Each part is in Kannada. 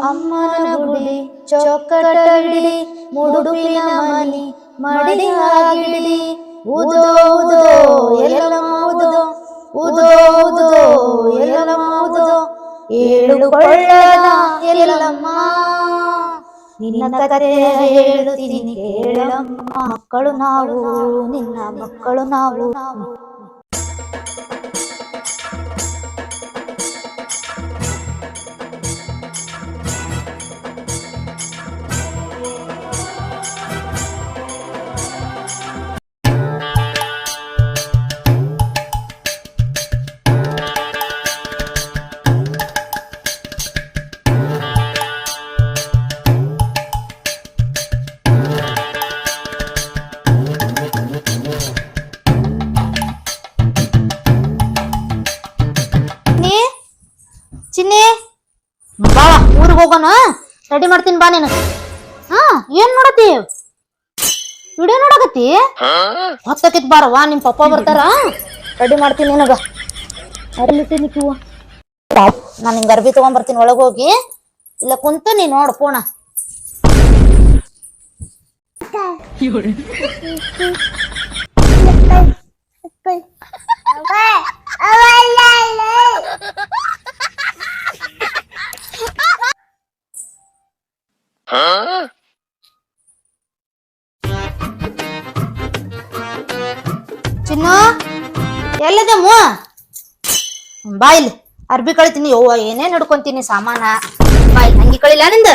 ಅಮ್ಮನ ಗುಡಿ ಚೊಕ್ಕಟಡಿ ಮುಡುಪಿನ ಮನಿ ಮಡಿಯಾಗಿಡಿ ಉದೋ ಉದೋ ಉದೋ ಉದೋ ಉದೋ ಉದೋ ಏಳು ಕೊಳ್ಳದ ಎಲ್ಲಮ್ಮ. ನಿನ್ನ ಕತೆ ಹೇಳುತ್ತೀನಿ ಕೇಳಮ್ಮ. ಮಕ್ಕಳು ನಾವು, ನಿನ್ನ ಮಕ್ಕಳು ನಾವು. ಚಿನ್ನಿ ರೆಡಿ ಮಾಡ್ತೀನಿ ಬಾ ನೀನು ಹಾ ಏನ್ ನೋಡತಿ ವಿಡಿಯೋ ನೋಡಕತ್ತಿ ಹೊತ್ತಕಿತ್ ಬಾರವ್ವ ನಿಮ್ ಪಪ್ಪ ಬರ್ತಾರ ರೆಡಿ ಮಾಡ್ತೀನಿ ನಿನಗ ಅರ್ಲಿಟ್ಟಿನಿ ಕಿವ ನಾನು ನಿಂಗೆ ಅರ್ಬಿ ತಗೊಂಡ್ ಬರ್ತೀನಿ ಒಳಗ್ ಹೋಗಿ ಇಲ್ಲ ಕುಂತು ನೀ ನೋಡು ಪೂಣ ಚಿನ್ನು ಎಲ್ಲದಮ್ಮ ಬಾ ಇಲ್ಲಿ. ಅರ್ಬಿ ಕಳಿತೀನಿ. ಯವ್ವ, ಏನೇನ್ ನಡ್ಕೊಂತೀನಿ ಸಾಮಾನ? ಬಾ ಇಲ್ಲಿ. ಅಂಗಿ ಕಳಿಲ್ಲ ನಿಂದ?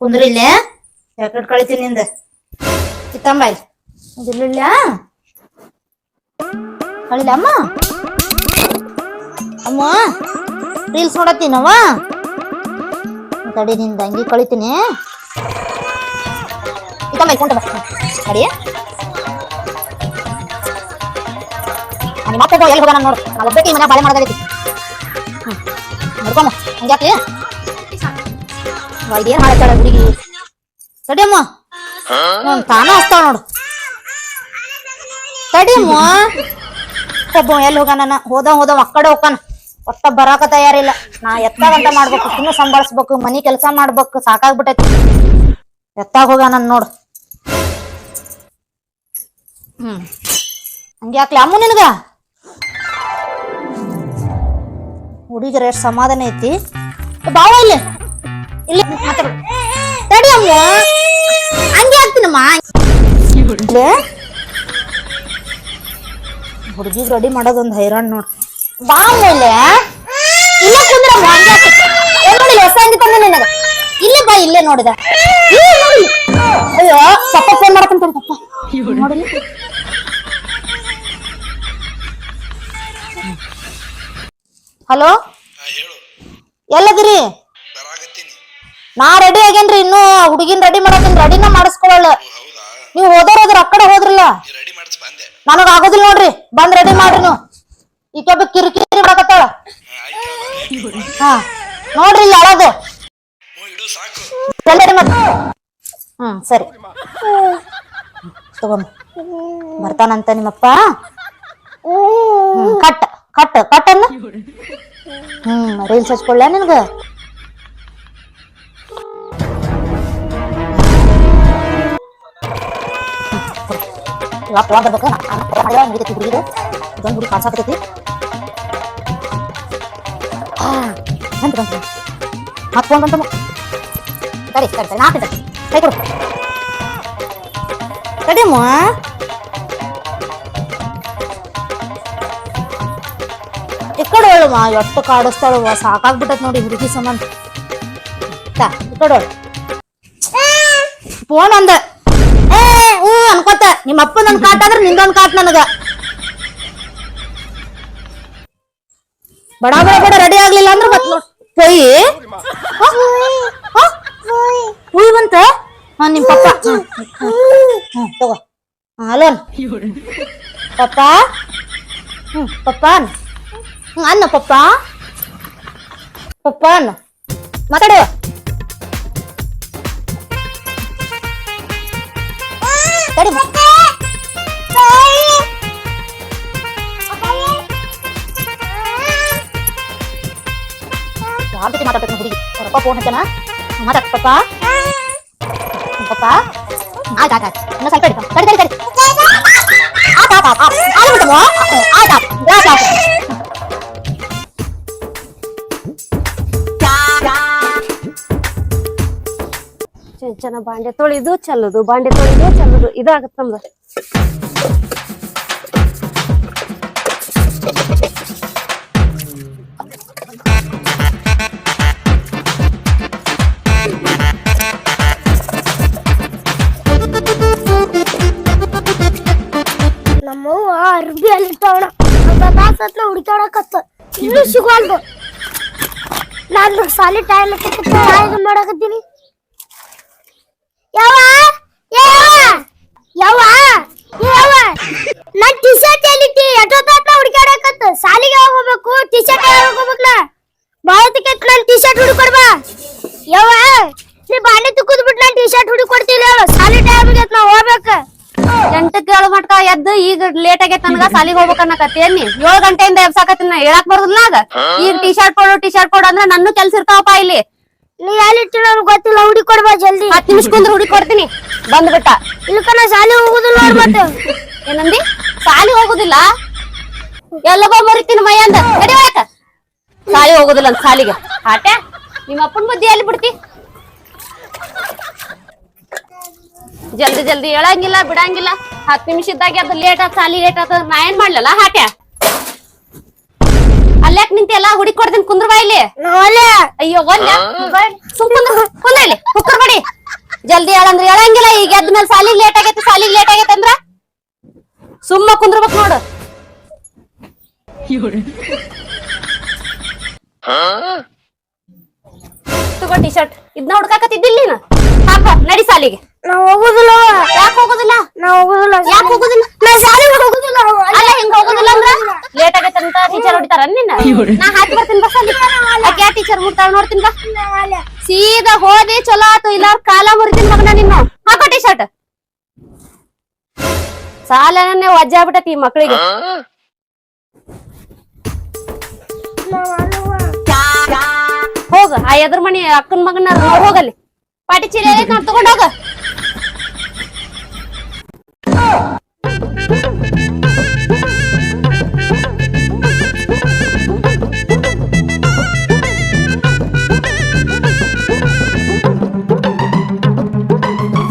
ಕುಂದ್ರಿ ಜಾಕೆಟ್ ಕಳಿತೀನಿ ನಿಂದ. ಇದಿಲ್ಲ ಕಳಿಲ್ಲ ಅಮ್ಮ? ಅಮ್ಮ ರೀಲ್ಸ್ ನೋಡತ್ತೀನವ್ವ? ತಡಿ ನಿಂದ ಅಂಗಿ ಕಳಿತೀನಿ ಇಟ್ಕೊಂಡ ತಡಿ ಮತ್ತೆ ಎಲ್ಲಿ ಹೋಗೋಣ ನೋಡು. ನಾವು ಒಬ್ಬಕ್ಕೆ ಮನೆ ಬಾಳೆ ಮಾಡೋದೈತಿ ಹ್ಮ್. ನೋಡ್ಕೊಮ್ಮ ಹಂಗ್ಯಾಕೆ ಇದೇನು ಮಾಡತ್ತಾಳ ಹುಡುಗಿ? ತಡಿಯಮ್ಮ ಹ್ಮ್, ತಾನ ಹಚ್ತಾಳ ನೋಡು. ತಡಿಯಮ್ಮ ಒಬ್ಬ ಎಲ್ಲಿ ಹೋಗಾನ? ಹೋದ ಹೋದ ಒಕ್ಕಡೆ ಹೋಗಾನ ಒಟ್ಟ ಬರಾಕ ತಯಾರಿಲ್ಲ. ನಾ ಎತ್ತಾಗಂತ ಮಾಡ್ಬೇಕು ಇನ್ನು ಸಂಭಾಳಿಸ್ಬೇಕು, ಮನಿ ಕೆಲಸ ಮಾಡ್ಬೇಕು, ಸಾಕಾಗ್ಬಿಟ್ಟೈತಿ. ಎತ್ತಾಗ ಹೋಗಾನ ನೋಡು. ಹ್ಮ್. ಹಂಗ್ಯಾಕ್ ಅಮ್ಮ ನಿನಗ? ಹುಡುಗರ ಎಷ್ಟು ಸಮಾಧಾನ ಐತಿ. ಬಾವ ಇಲ್ಲಿ. ಇಲ್ಲಿ ಮಾತಾಡು. ತಡಿ ಅಮ್ಮ. ಹಂಗೆ ಆಗ್ತೀನಮ್ಮ ಹುಡುಗಿಗ್ ರೆಡಿ ಮಾಡೋದೊಂದು ಹೈರಾಣ್ ನೋಡ್. ಬಾ ಮೇಲೆ ಇಲ್ಲೇ ಹಂಗೆ. ಏ ನೋಡಿ ಹೊಸ ಅಂಗಿ ತಂದೆ ನಿನಗ. ಇಲ್ಲೇ ಬಾ ಇಲ್ಲೇ ನೋಡಿದ. ಅಯ್ಯೋ ಪಪ್ಪ ಫೋನ್ ಮಾಡಕಂತ ಪಪ್ಪ ನೋಡಿಲ್ಲ ಹಲೋ? ಎಲ್ಲದಿರಿ? ನಾ ರೆಡಿ ಆಗೇನ್ರಿ ಇನ್ನು ಹುಡುಗಿನ ರೆಡಿ ಮಾಡಕೇನ್ ರೆಡಿನ ಮಾಡಿಸ್ಕೊಳಲ್ಲ. ನೀವು ಹೋದ್ರ ಆ ಕಡೆ ಹೋದ್ರಲ್ಲ. ನನಗ ಆಗೋದಿಲ್ಲ ನೋಡ್ರಿ. ಬಂದ್ ರೆಡಿ ಮಾಡ್ರಿ ನೀವು. ಈಕೊಬ್ಬ ಕಿರಿಕಿರಿ ಮಾಡಕತ್ತಾಳ ಹಾ, ನೋಡ್ರಿ ಇಲ್ಲಿ ಅಳದು ಎಲ್ಲರಿ ಮತ್ ಹ್ಮ್ ಸರಿ ತಗೊಂಬ ಬರ್ತಾನಂತ ನಿಮ್ಮಪ್ಪ ಕಟ್ ಕಟ್ ಕಟ್ ಅನ್ನ ಹ್ಮ್ ರೀಲ್ಸ್ ಹಚ್ಕೊಳ್ಳ ನಿನ್ಗ ಬರ್ಬೇಕು ಹುಡುಗಿದು ಇದೊಂದು ಹುಡುಗಿ ಕಾಡ್ಸಾಕತೈತಿ ಮತ್ತೆ ಫೋನ್ ಬಂತು ಸರಿ ಸರಿ ಸರಿ, ನಾಲ್ಕು ಸರಿ ಕೈ ಕೊಡು. ತಡಿಯಮ್ಮ ಈ ಕಡೆ ಹೇಳುವ ಎಷ್ಟು ಕಾಡಿಸ್ತಾಳವ ಸಾಕಾಗ್ಬಿಟ್ಟತ್ ನೋಡಿ ಹುಡುಗಿ ತಾ, ಈ ಕಡೆ ಫೋನ್ ಅಂದ. ಏ ಹ್ಞೂ ಅನ್ಕೋತ. ನಿಮ್ಮ ಅಪ್ಪ ನನ್ ಕಾಟ ಅಂದ್ರೆ ನಿಂದೊಂದು ಕಾಟ ನನಗ. ಬಡ ಬಡ ರೆಡಿ ಆಗ್ಲಿಲ್ಲ ಅಂದ್ರೆ ಮತ್ ನೋಡ್. ಪೊಯ್? ಪುಯ್ ಬಂತ? ಹಾ, ನಿಮ್ ಪಪ್ಪ. ಹ್ಮ್ ತಗೋ. ಹಾ ಅಲೋನ್ ಪಪ್ಪ? ಹ್ಮ್ ಪಪ್ಪ ಹ್ಮ್ ಅನ್ನ ಪಪ್ಪ. ಪಪ್ಪ ಅನ್ನ. ಮಾತಾಡುವ ತಡಿ. ಯಾರ ಜೊತೆ ಮಾತಾಡ್ಬೇಕು ಹುಡುಗಿ ಪಪ್ಪ ಫೋನ್ ಹಚ್ಚನ ಮಾತಾಡ್ ಪಪ್ಪ ಪಪ್ಪ ಆಯ್ತು ಆಯ್ತು ಆಯ್ತು ಇನ್ನೂ ಸ್ವಲ್ಪ ಹಿಡಿದು ತಡಿ ತಡಿ ತಡಿ ಆಯ್ತು ಆಯ್ತು ಆಯ್ತು ಆಯ್ತು ಬಿಟ್ಟಮ್ಮ ಆಯ್ತು ಆಯ್ತು ಆಯ್ತು ಆಯ್ತು ಚೆನ್ನ ಬಾಂಡೆ ತೊಳಿದು ಚೆಲ್ಲೋದು ಬಾಂಡೆ ತೊಳಿದು ಚೆಲ್ಲೋದು ಇದಾಗತ್ತ ನಮ್ದು ಅರ್ಬಿ ಅಲ್ಲಿ ತವಣ ತಾಸತ್ಲ ಹುಡುಕಾಡಕತ್ತ ಇನ್ನು ಸಿಗಲ್ದು. ನಾನು ಸಾಲಿ ಟೈಮ್ ಇದು ಮಾಡಕತ್ತೀನಿ? ಯಾವ ಯಾವ ಯಾವ ನನ್ ಟಿ ಶರ್ಟ್ ಎಲ್ಲಿಟ್ಟಿ ಎಷ್ಟೊತ್ತಾತ್ನ ಹುಡುಕಾಡಕತ್ತ ಸಾಲಿಗೆ ಹೋಗ್ಬೇಕು? ಟಿ ಶರ್ಟ್ ಹೋಗ್ಬೇಕಲ್ಲ ಭಾರತಕ್ಕೆ ನನ್ ಟಿ ಶರ್ಟ್ ಹುಡುಕೊಡ್ಬಾ ಯಾವ ನೀ ಬಾಂಡೆ ತುಕ್ಕದ್ ಬಿಟ್ಟು ನನ್ ಟಿ ಶರ್ಟ್ ಹುಡುಕೊಡ್ತಿಲ್ಲ ಹೇಳು ಸಾಲಿ ಟೈಮ್ ನಾ ಹೋಗ್ಬೇಕು ಎಂಟಕ್ಕೆ ಏಳು ಮಟ್ಕ ಎದ್ದು ಈಗ ಲೇಟ್ ಆಗೈತೆ ನನ್ಗ ಸಾಲಿಗೆ ಹೋಗ್ಬೇಕನ್ನಕತ್ತೇನಿ ಏಳು ಗಂಟೆಯಿಂದ ಎಬ್ಸಾಕತ್ತೀನಿ ಹೇಳಕ್ ಬರುದಿಲ್ಲ ನಾಗ ಈಗ ಟಿ ಶರ್ಟ್ ಕೊಡು ಟಿ ಶರ್ಟ್ ಕೊಡು ಅಂದ್ರೆ ನನ್ನ ಕೆಲ್ಸ ಇರ್ತಾವಪ್ಪ ಇಲ್ಲಿ. ನೀ ಎಲ್ಲಿ ನನಗೆ ಗೊತ್ತಿಲ್ಲ ಹುಡಿ ಕೊಡ್ಬಾ ಜಲ್ದಿ. ಹತ್ತು ನಿಮಿಷ ಕುಂದ್ರ ಹುಡುಗಿ ಕೊಡ್ತೀನಿ. ಬಂದ್ಬಿಟ್ಟ. ಇಲ್ಕ ನಾ ಶಾಲೆ ಹೋಗುದಿಲ್ಲ ನೋಡ್ ಮತ್ತೆ. ಏನಂದಿ? ಸಾಲಿ ಹೋಗುದಿಲ್ಲ? ಎಲ್ಲಗೋ ಮರಿತೀನಿ ಮೈ ಅಂದ. ನಡಿ ಒಳಕ. ಸಾಲಿ ಹೋಗುದಿಲ್ಲ ಅಂತ ಸಾಲಿಗೆ ಆಟ ನಿಮ್ಮ ಅಪ್ಪನ ಬುದ್ಧಿ ಎಲ್ಲಿ ಬಿಡ್ತಿ? ಜಲ್ದಿ ಜಲ್ದಿ ಹೇಳಂಗಿಲ್ಲ ಬಿಡಂಗಿಲ್ಲ. ಹತ್ತು ನಿಮಿಷ ಇದ್ದಾಗ ಅದು ಲೇಟ್ ಆತ ಸಾಲಿ ಲೇಟ್ ಆತ ನಾ ಏನ್ ಮಾಡ್ಲಲ್ಲ ಹಾಟ್ಯ ನಿಂತ ಎಲ್ಲ ಹುಡಿ ಕೊಡ್ತೀನಿ ಕುಂದ್ರ ಬಾ ಇಲ್ಲಿ ನಾವಲ್ಲೇ ಅಯ್ಯೋ ಒಲ್ಲ ಸುಮ್ ಕುಂದ್ರ ಕುಂದ್ರ ಇಲ್ಲಿ. ಕುಕ್ಕರ್ ಮಾಡಿ. ಜಲ್ದಿ ಹೇಳಂದ್ರೆ ಹೇಳಂಗಿಲ್ಲ ಈಗ ಎದ್ದ ಮೇಲೆ ಸಾಲಿಗೆ ಲೇಟ್ ಆಗೈತೆ ಸಾಲಿಗೆ ಲೇಟ್ ಆಗೈತೆ ಅಂದ್ರ? ಸುಮ್ಮ ಕುಂದ್ರಬೇಕು ನೋಡು. ತಗೋ ಟಿ ಶರ್ಟ್ ಇದನ್ನ ಹುಡ್ಕಾಕತ್ತಿದ್ದಿಲ್ಲ ನೀನು? ಹಾಕ ನಡಿ ಸಾಲಿಗೆ. ನಾವ್ ಹೋಗುದಿಲ್ಲ ಯಾಕೆ ಹೋಗೋದಿಲ್ಲ ನಾ ಹೋಗುದಿಲ್ಲ ಯಾಕೆ ಹೋಗೋದಿಲ್ಲ ನಾ ಶಾಲೆಗೆ ಹೋಗುದಿಲ್ಲ ಅಲ್ಲ ಹಿಂಗ್ ಹೋಗೋದಿಲ್ಲ ಅಂದ್ರ ಲೇಟ್ ಆಗೈತೆ ಅಂತ ಟೀಚರ್ ಹೊಡಿತಾರ ನಿನ್ನ ನಾ ಹಾಕಿ ಬರ್ತೀನಿ ಬಸ್ ಅಲ್ಲಿ ಯಾಕೆ ಟೀಚರ್ ಮುಟ್ತಾಳ ನೋಡ್ತೀನಿ ಬಾ ಸೀದಾ ಹೋದಿ ಚಲೋ ಆತು ಇಲ್ಲ ಕಾಲ ಮುರಿತೀನಿ ಮಗನ ನಿನ್ನು ಹಾಕೋ ಟಿ ಶರ್ಟ್ ಸಾಲನೇ ವಜ್ಜಾ ಬಿಟ್ಟತಿ ಈ ಮಕ್ಳಿಗೆ ಹೋಗ ಆ ಎದ್ರ ಮನಿ ಅಕ್ಕನ ಮಗನ ನೋಡ್ ಹೋಗಲ್ಲಿ ಪಾಟಿ ಚೀಲ ಐತ್ ನೋಡ್ ತಗೊಂಡ್ ಹೋಗ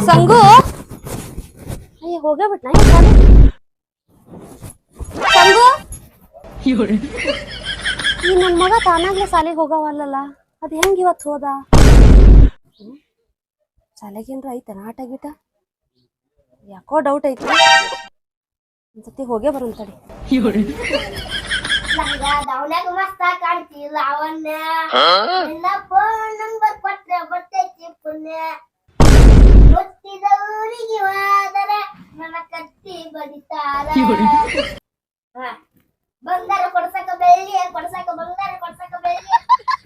ಸಂಗು? ಅಯ್ಯ? ಸಂಗು? ಈ ನನ್ ಮಗ ತಾನಾಗ್ಲೇ ಸಾಲಿಗೆ ಹೋಗವಲ್ಲಲ್ಲ, ಅದ್ ಹೆಂಗ್ ಇವತ್ ಹೋದ? ಶಾಲೆಗೇನ್ರ ಐತೆ ಆಟ ಗೀಟ? ಯಾಕೋ ಡೌಟ್ ಐತಿ. ಒಂದ್ಸತಿ ಹೋಗೇ ಬರೋಣ ತಡಿ. ದವನ್ಯಾಗ ಮಸ್ತ ಕಾಣ್ತಿಲ್ಲ ಅವನ್ನ. ಎಲ್ಲ ಫೋನ್ ನಂಬರ್ ಕೊಟ್ರೆ ಬರ್ತೈತಿ ಪುಣ್ಯ. ಗೊತ್ತಿದ ಊರಿಗೆ ಕತ್ತಿ ಬಡಿತಾರ. ಬಂಗಾರ ಕೊಡ್ಸಕ ಬೆಳ್ಳಿ, ಕೊಡ್ಸಕ ಬಂಗಾರ ಕೊಡ್ಸಕ ಬೆಳ್ಳಿ.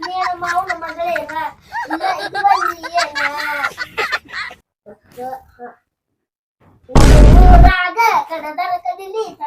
ನೀನು ಮಾವನ ಮಗಳೇನ ಇಲ್ಲ ಇದು ಬಂದಿ ಏನ ಊರಾಗ ಕಡದರ ಕದಿಲಿ ತಡದಲ್ಲ ಉತ್ತರ ಜಾತಿ ಮಗ ಅಲ್ಲ ನಾ ತಿಳಿದಲಾಗಲಿಲ್ಲ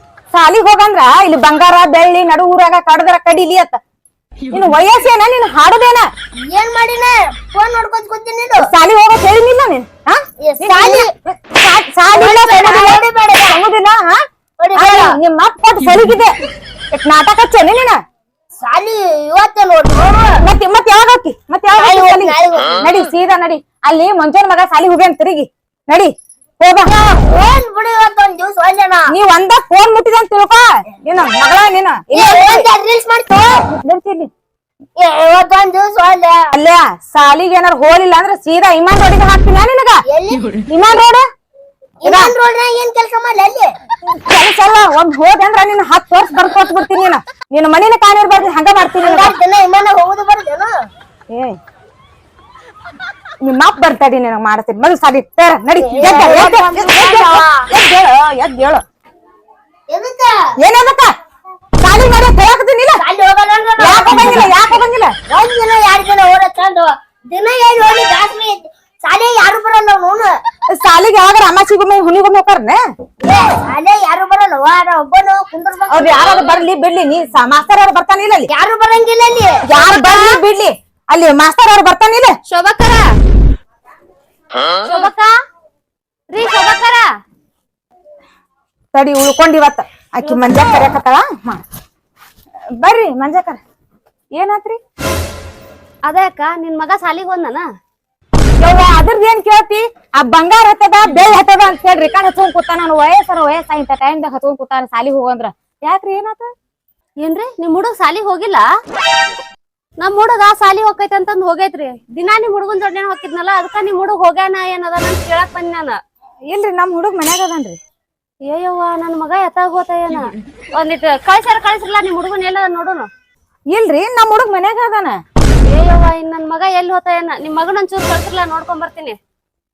ಸಾಲಿಗ್ ಹೋಗಂದ್ರ ಇಲ್ಲಿ ಬಂಗಾರ ಬೆಳ್ಳಿ ನಡು ಊರಾಗ ಕಡದ್ರ ಕಡಿಲಿ ಅತ್ತ. ನಿನ್ ವಯಸ್ಸೇನ ನೀನ್ ಹಾಡುದೇನ? ಏನ್ ಮಾಡಿನ? ಫೋನ್ ನೋಡ್ಕೊತ ಕೂತೀನಿ ನೀನು. ಸಾಲಿ ಹೋಗಕ್ ಹೇಳಿನಿಲ್ಲ ನೀನ್ ಹಾ? ಏ, ನೀನ್ ಸಾಲಿ- ಸಾ- ಸಾಲಿ ಇಲ್ಲ, ಸಮುದಿಲ್ಲ, ಹಾ? ಹೊಡಿಬೇಡ. ಅಲ್ಲ, ನಿಮ್ ಮತ್ ಕೊಟ್ಟು ಸಲಿಗಿದೆ ಎಷ್ಟ್ ನಾಟಕ ಹಚ್ಚೇನಿ ನೀನ? ಸಾಲಿ ಇವತ್ತೇ ನೋಡು. ಮತ್ ಮತ್ತೆ ಯಾವಾಗ ಹೋಗಿ ಮತ್ ಯಾವಾಗ ಹೋಗ್ತಿ ಹೋಗ್ತೀನಿ, ನಾಳೆ ಹೋಗ್ತೀನಿ. ನಡಿ ಸೀದಾ ನಡಿ. ಅಲ್ಲಿ ಮಂಜೋನ್ ಮಗ ಸಾಲಿ ಹೋಗ್ಯಾನ್ ತಿರುಗಿ. ನಡಿ. ಏನ್ ಬಿಡು ಇವತ್ತೊಂದ್ ದಿವ್ಸ ಒಳ್ಳೆನಾ ನೀವ್ ಒಂದ ಫೋನ್ ಮುಟ್ಟಿದ ಅಂತ ತಿಳ್ಕೊ ನೀನು ಮಗಳ ನೀನು. ರೀಲ್ಸ್ ಮಾಡ್ತು ನಿಲ್ಸಿಲ್ಲಿ. ಇವತ್ತೊಂದ್ ದಿವಸ ಒಳ್ಳೆ ಅಲ್ಲ ಸಾಲಿಗೆ ಏನಾರ ಹೋಲಿಲ್ಲ ಅಂದ್ರೆ ಸೀದಾ ಇಮಾನ್ ರೋಡಿಗೆ ಹಾಕ್ತೀನಿ ನಿನಗ. ಇಮಾನ್ ರೋಡ್? ಇಮಾನ್ ರೋಡ್ನಾಗ ಏನ್ ಕೆಲಸ ಮಾಡ್ಲಿ ಅಲ್ಲಿ? ಕೆಲಸ ಅಲ್ಲ ಒಂದ್ ಹೋದೆ ಅಂದ್ರ ನಿನ್ನ ಹತ್ತು ವರ್ಷ ಬರ್ಕೊಟ್ ಬಿಡ್ತೀನಿ ನೀನು. ನಿನ್ನ ಮನಿನ ಕಾಣಿರ್ಬಾರ್ದು ಹಂಗ ಮಾಡ್ತೀನಿ ದಿನ ಹೋಗುದು ಬರ್ತೇನು ಏ ನಿಮ್ಮ ಅಪ್ಪ ಬರ್ತಾಡಿ ನಿನಗ್ ಮಾಡ್ತೀನಿ. ಮೊದಲು ಸಾಲಿ ತೇರ ನಡಿ. ಎದ್ದ, ಎದ್ದ, ಎದ್ದ, ಎದ್ದ, ಎದ್ದ ಹೇಳು, ಎದ್ದ ಹೇಳು. ಎದಕ್ಕ? ಏನದಕ್ಕ ಸಾಲಿ ಮಾಡಿ ಹೇಳಕತ್ತೀನಿಲ್ಲ ಅಲ್ಲಿ ಹೋಗಲ್ಲ ಯಾಕ ಯಾಕೆ ಯಾಕ ಹೋಗಂಗಿಲ್ಲ ಒಂದ್ ದಿನ ಎರಡ್ ದಿನ ಓಡತ್ತಂದು ದಿನ ಏನ್ ಹೋಗಿ ಜಾಸ್ತಿ ಶಾಲೆ ಯಾರು ಬರಲ್ಲ ನೋನು ಸಾಲಿಗೆ ಯಾವಾಗ ಅಮಾಸಿಗೊಮ್ಮೆ ಹುಲಿಗೊಮ್ಮೆ ಹೋಗ್ತಾರನೆ? ಶಾಲೆ ಯಾರು ಬರಲ್ಲ. ವಾರ ಒಬ್ಬನು ಕುಂದ್ರ ಅವ್ರು ಯಾರು ಬರ್ಲಿ ಬಿಡ್ಲಿ. ನೀ ಸ- ಮಾಸ್ತರ್ ಅವ್ರು ಬರ್ತಾನಿಲ್ಲ ಅಲ್ಲಿ. ಯಾರು ಬರಂಗಿಲ್ಲ ಅಲ್ಲಿ. ಯಾರು ಬರ್ಲಿ ಬಿಡ್ಲಿ. ಅಲ್ಲಿ ಮಾಸ್ತರ್ ಅವ್ರು ಬರ್ತಾನಿಲ್ಲ ಶೋಭಕರ. ಶೋಭಕ್ಕ ರೀ ಶೋಭಕರ. ತಡಿ ಉಳ್ಕೊಂಡ್ ಇವತ್ತ. ಆಕಿ ಮಂಜಾ ಕರ್ಯಾಕತ್ತಾಳ? ಹಾ. ಬರ್ರಿ ಮಂಜಾಕರ ಏನಾತ್ರಿ? ಅದೇ ಅಕ್ಕ ನಿನ್ ಮಗ ಸಾಲಿಗೆ ಹೋದ್ನನ? ಯವ್ವ ಅದ್ರದ್ ಏನ್ ಕೇಳ್ತಿ? ಆ ಬಂಗಾರ ಹತ್ತದ ಬೆಳ್ಳಿ ಹತ್ತದ ಅಂತ ಹೇಳಿ ರಿಕಾರ್ಡ್ ಹಚ್ಕೊಂಡ್ ಕೂತಾನ ನಾನು ವಯಸ್ಸರ ವಯಸ್ಸ ಇಂತ ಟೈಮ್ದಾಗ ಹಚ್ಕೊಂಡ್ ಕೂತಾನ ಸಾಲಿಗೆ ಹೋಗಂದ್ರ. ಯಾಕ್ರಿ ಏನಾತ? ಏನ್ರಿ ನಿಮ್ ಹುಡುಗ ಸಾಲಿಗೆ ಹೋಗಿಲ್ಲ? ನಮ್ ಹುಡುಗ ಸಾಲಿ ಹೋಗೈತೆ ಅಂತಂದ್ ಹೋಗೈತ್ರಿ. ದಿನಾ ನಿಮ್ ಹುಡುಗನ್ ದೊಡ್ಡ ಹೋಗಿದ್ನಲ್ಲ ಅದಕ್ಕ ನಿಮ್ ಹುಡುಗ ಹೋಗ್ಯಾನ ಏನದ ನಾನ್ ಕೇಳಕ್ ಬಂದ್ ನಾನು. ಇಲ್ರಿ ನಮ್ ಹುಡುಗ ಮನ್ಯಾಗ ಅದನ್ರಿ. ಏಯವ್ವ ನನ್ ಮಗ ಎತ್ತಾಗ ಏನ? ಒಂದಿಟ್ ಕಳ್ಸ್ಯಾರ ಕಳ್ಸಿರ್ಲ ನಿಮ್ ಹುಡುಗನ್ ಎಲ್ಲ ನೋಡೋನು? ಇಲ್ರಿ ನಮ್ ಹುಡುಗ ಮನ್ಯಾಗ ಅದಾನ. ಏಯವ್ವ ಇನ್ ನನ್ ಮಗ ಎಲ್ಲಿ ಹೋತ ಏನ? ನಿಮ್ ಮಗನ ಒಂಚೂರು ಕಳ್ಸಿರ್ಲ ನೋಡ್ಕೊಂಡ್ ಬರ್ತೀನಿ.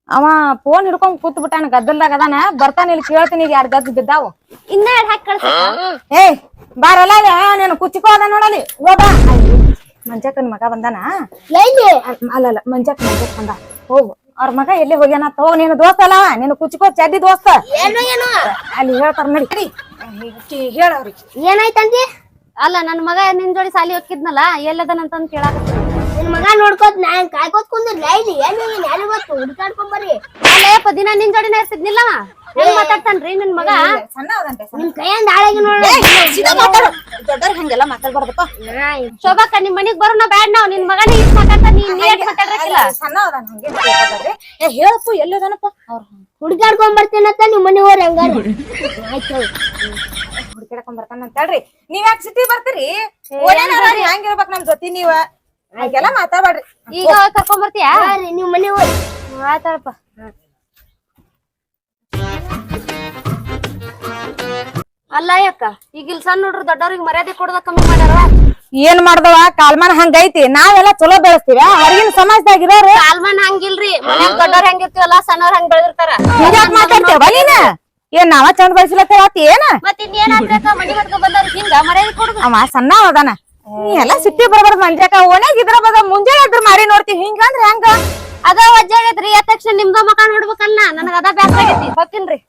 ಅವ ಫೋನ್ ಹಿಡ್ಕೊಂಡ್ ಕೂತ್ ಬಿಟ್ಟಾನ ಗದ್ದಲ್ದಾಗ ಅದಾನ. ಬರ್ತಾನ ಇಲ್ಲಿ ಕೇಳ್ತೀನಿ ಈಗ ಎರಡ್ ಗದ್ದು ಬಿದ್ದಾವು. ಇನ್ನ ಎರಡ್ ಹಾಕಿ ಕಳ್ಸ ಏಯ್ ಬಾರಲ್ಲ ನೀನು ಕುಚ್ಚಿಕೋ ಅದ ನೋಡಲಿ ಹೋಗ ಮಂಜಕ್ಕನ್ ಮಗ ಬಂದಾನ? ಎಲ್ಲಿ? ಅಲ್ಲ ಅಲ್ಲ ಮಂಜಕ್ ಮಂಜಕ್ ಬಂದ. ಹೋಗು. ಅವ್ರ ಮಗ ಎಲ್ಲಿ ಹೋಗ್ಯಾನ ತಗೋ ನೀನು ದೋಸ್ತ ಅಲ್ಲ ನೀನು ಕುಚ್ಕೋ ಚಡ್ಡಿ ದೋಸ್ತ. ಏನು ಏನು? ಅಲ್ಲಿ ಹೇಳ್ತಾರ ನಡಿ. ಹೇಳವ್ರಿಗೆ ಏನಾಯ್ತಂತಿ ಅಲ್ಲ ನನ್ ಮಗ ನಿನ್ ಜೋಡಿ ಸಾಲಿ ಹೋಗಿದ್ನಲ್ಲ ಎಲ್ಲದನಂತಂದ್ ಕೇಳಾಕ ನಿನ್ ಮಗ ನೋಡ್ಕೋತ್ ನಾ ಕಾಯ್ಕೋತ್ ಕುಂದಿರ್ಲ ಇಲ್ಲಿ ಏನು ಏನು ಗೊತ್ತು? ಹುಡ್ಕಾಡ್ಕೊಂಡ್ ಬರ್ರಿ ಅಲ್ಲಯ್ಯಪ್ಪ ದಿನ ನಿನ್ ಜೋಡಿನ ಇರ್ತಿದ್ನಿಲ್ಲವ ಹೆಂಗ್ ಮಾತಾಡ್ತಾನ್ರಿ ನಿನ್ ಮಗ? ಸಣ್ಣ. ನಿಮ್ ಕೈಯಿಂದ ಹಾಳಾಗಿ ನೋಡ. ದೊಡ್ಡವ್ರ ಹಂಗೆಲ್ಲ ಮಾತಾಡ್ಬಾರ್ದಪ್ಪ. ಶೋಭಕ್ಕ ನಿಮ್ ಮನಿಗ್ ಬರೋಣ ಬ್ಯಾಡ್ ನಾವ್. ನಿನ್ ಮಗನೇ ಇಷ್ಟ ಮಾತಾಡ್ತಾನ ನೀನ್ ನೀಟ್ ಮಾತಾಡ್ರಕ್ಕಿಲ್ಲ. ಸಣ್ಣ ಅವದಾನ ಹಂಗೆ ಮಾತಾಡ್ರಿ. ಏ ಹೇಳಪ್ಪು ಎಲ್ಲದನಪ್ಪ? ಅವ್ರ ಹುಡ್ಕಾಡ್ಕೊಂಡ್ ಬರ್ತೀನಂತ ನಿಮ್ ಮನೆ ಹೋರ್ ಹಂಗಾರ. ಆಯ್ತು ಹುಡುಕಾಡ್ಕೊಂಡ್ ಬರ್ತಾನ ಅಂತ ನೀವ್ ಯಾಕೆ ಸಿಟಿ ಬರ್ತೀರಿ? ಹೆಂಗಿರ್ಬೇಕ್ ನಮ್ ಜೊತೆ ನೀವ. ಹಂಗೆಲ್ಲ ಮಾತಾಡ್ಬೇಡ್ರಿ ಈಗ ಕರ್ಕೊಂಡ್ ಬರ್ತೀಯಾ ನೀವ್ ನಿಮ್ ಮನೆ ಹೋಗಿ ಆಯ್ತಾಳಪ್ಪ ಅಲ್ಲ ಯಾಕ? ಈಗ ಇಲ್ಲಿ ಸಣ್ಣ ಹುಡ್ರು ದೊಡ್ಡವ್ರಿಗೆ ಮರ್ಯಾದೆ ಕೊಡೋದ ಕಮ್ಮಿ ಮಾಡ್ಯಾರ? ಏನ್ ಮಾಡ್ದವ? ಕಾಲ್ಮಾನ ಹಂಗೈತಿ. ನಾವೆಲ್ಲ ಚಲೋ ಬೆಳೆಸ್ತೀವ. ಹೊರಗಿನ ಸಮಾಜದಾಗ ಇರೋರು ಕಾಲ್ಮನ್ ಹಂಗಿಲ್ರಿ. ಮನ್ಯಾಗ ದೊಡ್ಡವ್ರ ಹೆಂಗಿರ್ತೀವಲ್ಲ ಸಣ್ಣವ್ರ ಹಂಗ್ ಬೆಳೆದಿರ್ತಾರ? ಹಿಂಗ್ಯಾಕ್ ಮಾತಾಡ್ತೇವ ನೀನ ಏನ್ ನಾವ ಚಂದ ಬೆಳೆಸ್ಲತ್ತೇವ ಆತಿ ಏನ? ಮತ್ ಇನ್ನೇನ್ ಆಗ್ಬೇಕ? ಮನಿ ಹೊಡ್ಕೊಂಡ್ ಬಂದವ್ರ ಹಿಂಗ ಮರ್ಯಾದೆ ಕೊಡುದು. ಅವ ಸಣ್ಣ ಅದಾನ. ಎಲ್ಲ ಸಿಟ್ಟಿ ಬರ್ಬಾರ್ದು ಮಂಜಾಕ ಓಣ್ಯಾಗ ಇದ್ರ ಬದ ಮುಂಜಾನೆ ಎದ್ರ ಮಾರಿ ನೋಡ್ತೀವಿ. ಹಿಂಗಂದ್ರ ಹೆಂಗ? ಅದ ವಜ್ಜಾಗೈತ್ರಿ. ತಕ್ಷಣ ನಿಮ್ದ ಮಕ ನೋಡ್ಬೇಕಲ್ಲ ನನಗ ಅದ ಬ್ಯಾಸ ಆಗೈತಿ ಹೋಗ್ತೀನ್ರಿ